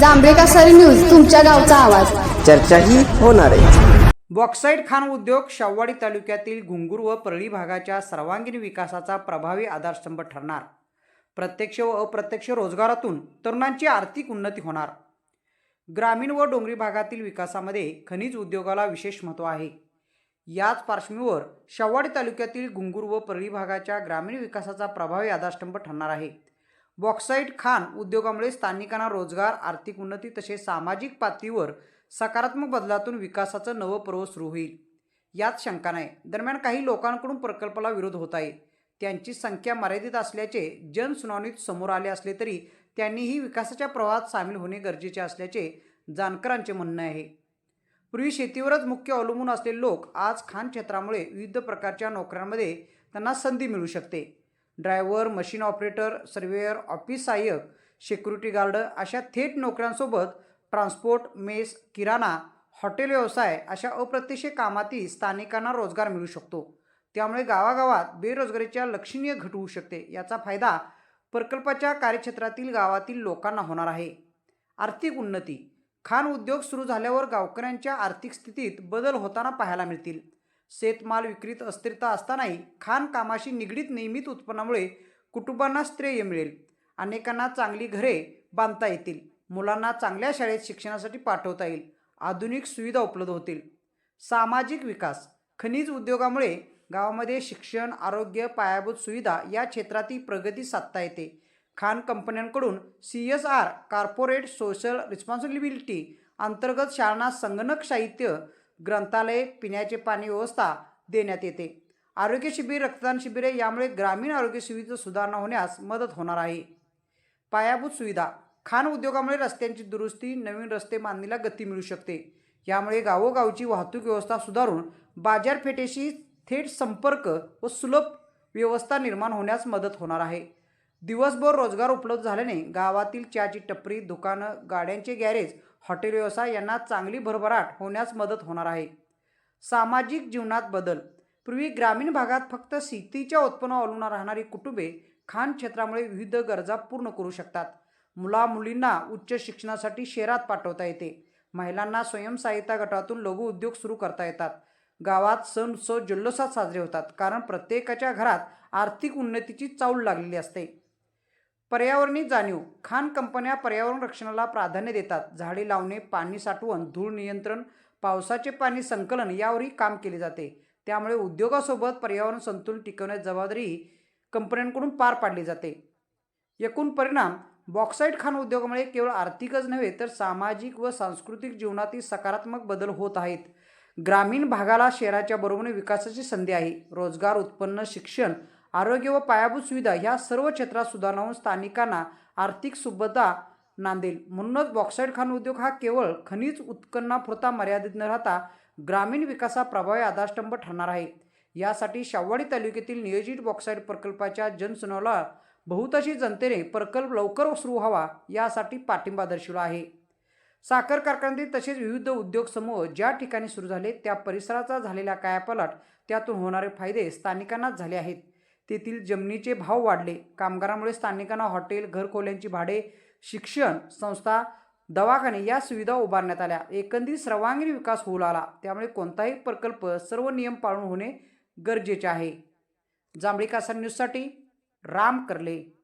जांभळे कासारी news तुमच्या गावचा आवाज. चर्चाही होणार आहे. बॉक्साईट खाण उद्योग शाहवाडी तालुक्यातील घुंगूर व परळी भागाच्या सर्वांगीण विकासाचा प्रभावी आधारस्तंभ ठरणार. प्रत्यक्ष व अप्रत्यक्ष रोजगारातून तरुणांची आर्थिक उन्नती होणार. ग्रामीण व डोंगरी भागातील विकासामध्ये खनिज उद्योगाला विशेष महत्त्व आहे. याच पार्श्वभूमीवर शाहवाडी तालुक्यातील घुंगूर व परळी भागाच्या ग्रामीण विकासाचा प्रभावी आधारस्तंभ ठरणार आहे. बॉक्साईट खाण उद्योगामुळे स्थानिकांना रोजगार आर्थिक उन्नती तसेच सामाजिक पातळीवर सकारात्मक बदलातून विकासाचं नवं पर्व सुरू होईल. यात शंका नाही. दरम्यान काही लोकांकडून प्रकल्पाला विरोध होत आहे. त्यांची संख्या मर्यादित असल्याचे जनसुनावणीत समोर आले असले तरी त्यांनीही विकासाच्या प्रवाहात सामील होणे गरजेचे असल्याचे जाणकारांचे म्हणणं आहे. पूर्वी शेतीवरच मुख्य अवलंबून असलेले लोक आज खाण क्षेत्रामुळे विविध प्रकारच्या नोकऱ्यांमध्ये त्यांना संधी मिळू शकते. Driver machine operator surveyor office सहाय्यक सिक्युरिटी गार्ड अशा थेट नोकऱ्यांसोबत ट्रान्सपोर्ट मेस किराणा हॉटेल व्यवसाय अशा अप्रत्यक्ष कामातही स्थानिकांना रोजगार मिळू शकतो. त्यामुळे गावागावात बेरोजगारीच्या लक्षणीय घट होऊ शकते. याचा फायदा प्रकल्पाच्या कार्यक्षेत्रातील गावातील लोकांना होणार आहे. आर्थिक उन्नती. खाण उद्योग सुरू झाल्यावर गावकऱ्यांच्या आर्थिक स्थितीत बदल होताना पाहायला मिळतील. शेतमाल विक्रीत अस्थिरता असतानाही खाणकामाशी निगडीत नियमित उत्पन्नामुळे कुटुंबांना श्रेय मिळेल. अनेकांना चांगली घरे बांधता येतील. मुलांना चांगल्या शाळेत शिक्षणासाठी पाठवता येईल. आधुनिक सुविधा उपलब्ध होतील. सामाजिक विकास खनिज उद्योगामुळे गावामध्ये शिक्षण आरोग्य पायाभूत सुविधा या क्षेत्रातील प्रगती साधता येते. खाण कंपन्यांकडून C S R corporate social responsibility अंतर्गत शाळांना संगणक साहित्य ग्रंथालय पिण्याचे पाणी व्यवस्था देण्यात येते. आरोग्य शिबिर रक्तदान शिबिरे यामुळे ग्रामीण आरोग्य सुविधेत सुधारणा होण्यास मदत होणार आहे. पायाभूत सुविधा. खाण उद्योगामुळे रस्त्यांची दुरुस्ती नवीन रस्ते बांधणीला गती मिळू शकते. यामुळे गावोगावची वाहतूक व्यवस्था सुधारून बाजारपेठेशी थेट संपर्क व सुलभ व्यवस्था निर्माण होण्यास मदत होणार आहे. दिवसभर रोजगार उपलब्ध झाल्याने गावातील चहाची टपरी दुकानं गाड्यांचे गॅरेज हॉटेल व्यवसाय यांना चांगली भरभराट होण्यास मदत होणार आहे. सामाजिक जीवनात बदल. पूर्वी ग्रामीण भागात फक्त शेतीच्या उत्पन्नावर अवलंबून राहणारी कुटुंबे खाण क्षेत्रामुळे विविध गरजा पूर्ण करू शकतात. मुला मुलींना उच्च शिक्षणासाठी शहरात पाठवता येते. महिलांना स्वयंसहाय्यता गटातून लघु उद्योग सुरू करता येतात. गावात सण उत्सव जल्लोषात साजरे होतात कारण प्रत्येकाच्या घरात आर्थिक उन्नतीची चाऊल लागलेली असते. पर्यावरणीय जाणीव. खाण कंपन्या पर्यावरण रक्षणाला प्राधान्य देतात. झाडे लावणे पाणी साठवण धूळ नियंत्रण पावसाचे पाणी संकलन यावरही काम केले जाते. त्यामुळे उद्योगासोबत पर्यावरण संतुलन टिकवण्याची जबाबदारी कंपन्यांकडून पार पाडली जाते. एकूण परिणाम बॉक्साईट खाण उद्योगामुळे केवळ आर्थिकच नव्हे तर सामाजिक व सांस्कृतिक जीवनातील सकारात्मक बदल होत आहेत. ग्रामीण भागाला शहराच्या बरोबरीने विकासाची संधी आहे. रोजगार उत्पन्न शिक्षण आरोग्य व पायाभूत सुविधा ह्या सर्व क्षेत्रात सुधारणा होऊन स्थानिकांना आर्थिक सुबत्ता नांदेल. म्हणूनच बॉक्साईट खाण उद्योग हा केवळ खनिज उत्पन्नापुरता मर्यादित न राहता ग्रामीण विकासा प्रभावी आधारस्तंभ ठरणार आहे. यासाठी शाहवाडी तालुक्यातील नियोजित बॉक्साईट प्रकल्पाच्या जनसुनावला बहुतांशी जनतेने प्रकल्प लवकर सुरू व्हावा यासाठी पाठिंबा दर्शवला आहे. साखर कारखान्यातील तसेच विविध उद्योग समूह ज्या ठिकाणी सुरू झाले त्या परिसराचा झालेला कायापालट त्यातून होणारे फायदे स्थानिकांनाच झाले आहेत. तेथील जमिनीचे भाव वाढले. कामगारामुळे स्थानिकांना हॉटेल घरखोल्यांची भाडे शिक्षण संस्था दवाखाने या सुविधा उभारण्यात आल्या. एकंदरीत सर्वांगीण विकास होऊ लागला. त्यामुळे कोणताही प्रकल्प सर्व नियम पाळून होणे गरजेचे आहे. जांभळी कासा न्यूजसाठी राम करले.